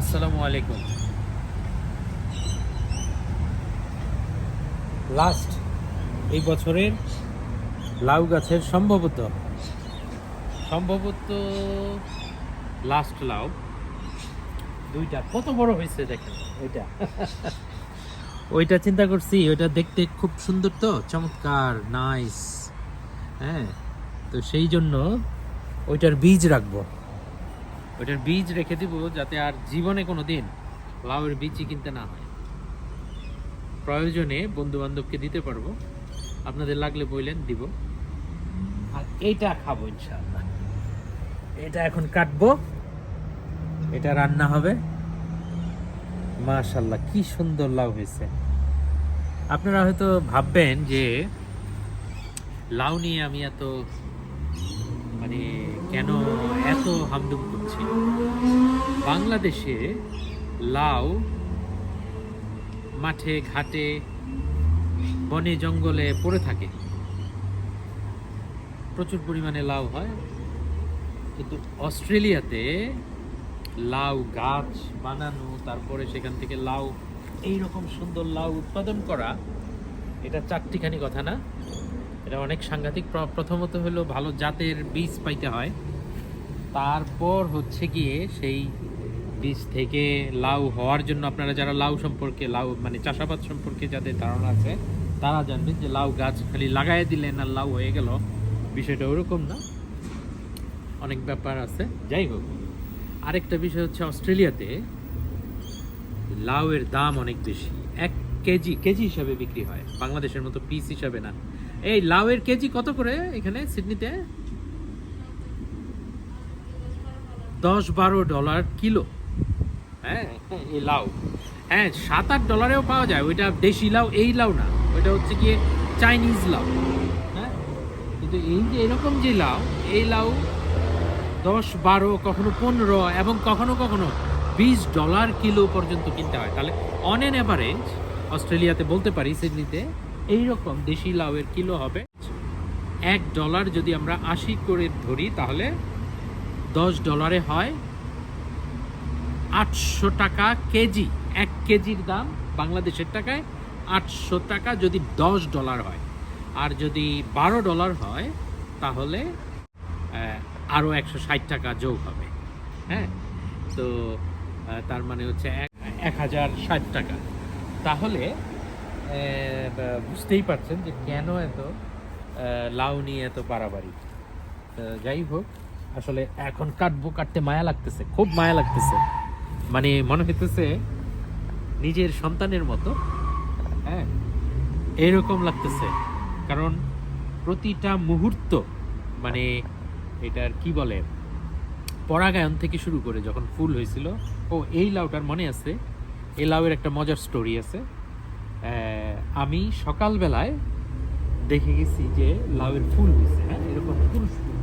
আসসালামু আলাইকুম। লাস্ট এই বছরের লাউ গাছের সম্ভবত। সম্ভবত লাস্ট লাউ। দুইটা কত বড় হয়েছে দেখেন। ওইটা ওইটা চিন্তা করছি ওইটা দেখতে খুব সুন্দর তো চমৎকার নাইস হ্যাঁ তো সেই জন্য ওইটার বীজ রাখব। ওইটার বীজ রেখে দিব যাতে আর জীবনে কোনো দিন লাউয়ের বীজই কিনতে না হয়। প্রয়োজনে বন্ধু বান্ধবকে দিতে পারব। আপনাদের লাগলে বললেন দিব। আর এইটা খাব ইনশাল্লাহ এটা এখন কাটবো। এটা রান্না হবে। মাশাল্লাহ কি সুন্দর লাউ হয়েছে। আপনারা হয়তো ভাববেন যে, লাউ নিয়ে আমি এত মানে কেন এত হামদুম করছি? বাংলাদেশে লাউ মাঠে, ঘাটে, বনে, জঙ্গলে পড়ে থাকে। প্রচুর পরিমাণে লাউ হয়। কিন্তু অস্ট্রেলিয়াতে লাউ গাছ বানানো, তারপরে সেখান থেকে লাউ এই রকম সুন্দর লাউ উৎপাদন করা, এটা চারটিখানি কথা না। এটা অনেক সাংঘাতিক। প্রথমত হলো ভালো জাতের বীজ পাইতে হয়। তারপর হচ্ছে গিয়ে সেই বীজ থেকে লাউ হওয়ার জন্য আপনারা যারা লাউ সম্পর্কে, লাউ মানে চাষাবাদ সম্পর্কে যাদের ধারণা আছে, তারা জানবেন যে লাউ গাছ খালি লাগাই দিলেন আর লাউ হয়ে গেল। বিষয়টা ওরকম না। অনেক ব্যাপার আছে। যাই হোক, আরেকটা বিষয় হচ্ছে অস্ট্রেলিয়াতে লাউয়ের দাম অনেক বেশি। এক কেজি কেজি হিসাবে বিক্রি হয়। বাংলাদেশের মতো পিস হিসাবে না। এই লাউয়ের কেজি কত করে এখানে, সিডনিতে? দশ বারো ডলার কিলো। হ্যাঁ এই লাউ। হ্যাঁ সাত আট ডলারেও পাওয়া যায়। ওইটা দেশি লাউ, এই লাউ না। ওইটা হচ্ছে গিয়ে চাইনিজ লাউ। হ্যাঁ কিন্তু এই যে এরকম যে লাউ, এই লাউ দশ বারো, কখনো পনেরো এবং কখনো কখনো বিশ ডলার কিলো পর্যন্ত কিনতে হয়। তাহলে অন এন অ্যাভারেজ অস্ট্রেলিয়াতে বলতে পারি, সিডনিতে এইরকম দেশি লাউয়ের কিলো হবে। এক ডলার যদি আমরা আশি করে ধরি, তাহলে দশ ডলারে হয় আটশো টাকা কেজি। এক কেজির দাম বাংলাদেশের টাকায় আটশো টাকা যদি দশ ডলার হয়। আর যদি বারো ডলার হয়, তাহলে আরও একশো ষাট টাকা যোগ হবে। হ্যাঁ? তো তার মানে হচ্ছে এক- হাজার ষাট টাকা। তাহলে বুঝতেই পারছেন যে কেন এত লাউ নিয়ে এত বাড়াবাড়ি। যাই হোক, আসলে এখন কাটবো, কাটতে মায়া লাগতেছে, খুব মায়া লাগতেছে। মানে মনে হইতেছে নিজের সন্তানের মতো হ্যাঁ এরকম লাগতেছে। কারণ প্রতিটা মুহূর্ত মানে এটার কি বলে পরাগায়ন থেকে শুরু করে যখন ফুল হয়েছিল, ও এই লাউটার মনে আছে? এই লাউয়ের একটা মজার স্টোরি আছে। আমি সকালবেলায় দেখে গেছি যে লাউয়ের ফুল হয়েছে হ্যাঁ? এরকম পুরুষ ফুল।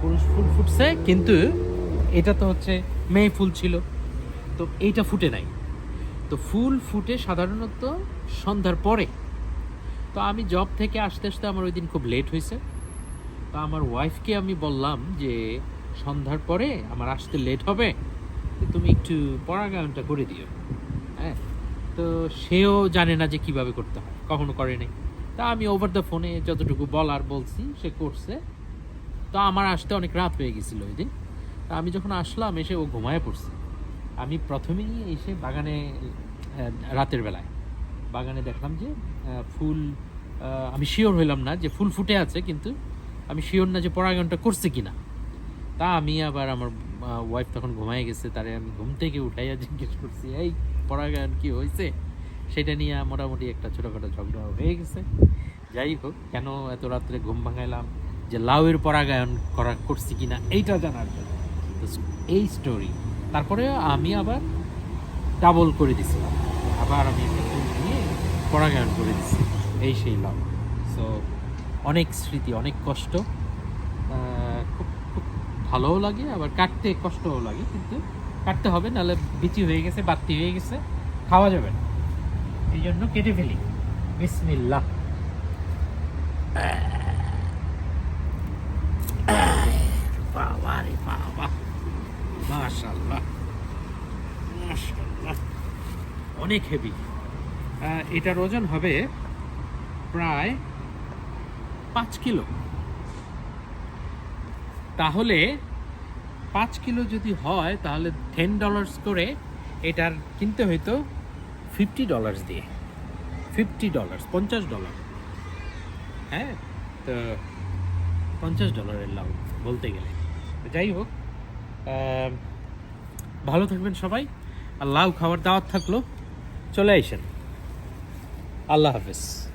পুরুষ ফুল ফুটছে, কিন্তু এটা তো হচ্ছে মেয়ে ফুল ছিল। তো এইটা ফুটে নাই। তো ফুল ফুটে সাধারণত সন্ধ্যার পরে। তো আমি জব থেকে আসতে আসতে আমার ওই দিন খুব লেট হয়েছে তো আমার ওয়াইফকে আমি বললাম যে, সন্ধ্যার পরে আমার আসতে লেট হবে। তুমি একটু পরাগায়নটা করে দিও। হ্যাঁ? তো সেও জানে না যে কীভাবে করতে হয়, কখনো করে নাই। তা আমি ওভার দ্য ফোনে যতটুকু বলার বলছি, সে করছে। তো আমার আসতে অনেক রাত হয়ে গেছিল ওই দিন। তা আমি যখন আসলাম, এসে ও ঘুমায় পড়ছে। আমি প্রথমেই এসে বাগানে রাতের বেলায় বাগানে দেখলাম যে ফুল আমি শিওর হইলাম না যে ফুল ফুটে আছে, কিন্তু আমি শিওর না যে পরাগায়নটা করছে কিনা। তা আমি আবার আমার ওয়াইফ তখন ঘুমায় গেছে, তারে আমি ঘুম থেকে উঠাইয়া জিজ্ঞেস করছি, এই পরাগায়ন কি হয়েছে সেটা নিয়ে মোটামুটি একটা ছোটোখাটো ঝগড়া হয়ে গেছে। যাই হোক, কেন এত রাত্রে ঘুম ভাঙাইলাম? যে লাউয়ের পরাগায়ন করা, করছি কি না এইটা জানার জন্য। তো এই স্টোরি তারপরে আমি আবার ডাবল করে দিছিলাম। আবার আমি নিয়ে পরাগায়ন করে দিছি, এই সেই লাউ। সো অনেক স্মৃতি, অনেক কষ্ট। খুব ভালোও লাগে, আবার কাটতে কষ্টও লাগে, কিন্তু কাটতে হবে, নাহলে বিচি হয়ে গেছে বাড়তি হয়ে গেছে, খাওয়া যাবে না। এই জন্য কেটে ফেলি। মাশাআল্লাহ। অনেক হেভি এটার ওজন হবে প্রায় পাঁচ কিলো। তাহলে পাঁচ কিলো যদি হয়, তাহলে টেন ডলার্স করে এটার কিনতে হইতো ফিফটি ডলার্স দিয়ে। ফিফটি ডলার্স পঞ্চাশ ডলার হ্যাঁ? তো পঞ্চাশ ডলারের লাভ বলতে গেলে। যাই হোক ভালো থাকবেন সবাই। আর লাউ খাবার দাওয়াত থাকল। চলে আইসেন। আল্লাহ হাফেজ।